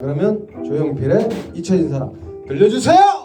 그러면 조용필의 잊혀진 사람 들려주세요.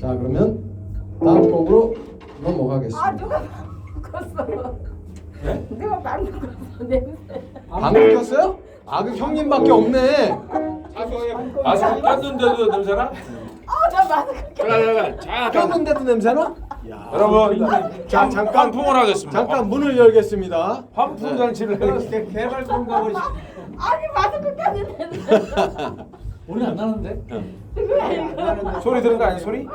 자 그러면 다음 곡으로 넘어가겠습니다. 아 누가 바꿨어? 네? 누가 바꿨어 냄새. 네. 안 바뀌었어요? 아 그 형님밖에 없네. 마스크 꼈는데도 냄새나? 아나 마스크 꼈. 그래 켰는데도 냄새나? 여러분 자 잠깐 환풍을 하겠습니다. 잠깐 어. 문을 열겠습니다. 환풍 장치를 네. 개발 공감을. 아니 마스크 꼈는데. 우리 안 나는데? 소리 들은 거 아니야 소리?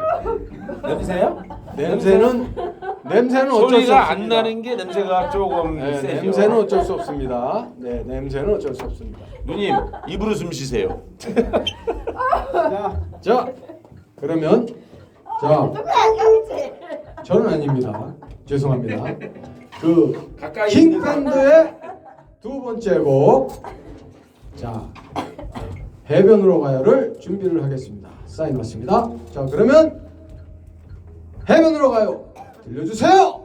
냄새요? 냄새는 냄새는 어쩔 수 소리가 안 없습니다. 나는 게 냄새가 조금 네, 세죠. 냄새는 어쩔 수 없습니다. 네, 냄새는 어쩔 수 없습니다. 누님 입으로 숨 쉬세요. 자, 그러면 자, 아니지? 저는 아닙니다. 죄송합니다. 그 가까이 있는 킹밴드의 두 번째 곡, 자 해변으로 가요를 준비를 하겠습니다. 사인 맞습니다. 자, 그러면 해변으로 가요 들려주세요.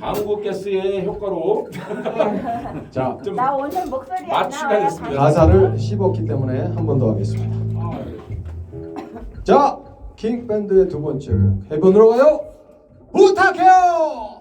방구 가스의 효과로 자, 좀 나 오늘 목소리 안 맞추가 나와요. 됐습니다. 가사를 씹었기 때문에 한 번 더 하겠습니다. 아, 자, 킹 밴드의 두 번째 곡 해변으로 가요. 부탁해요.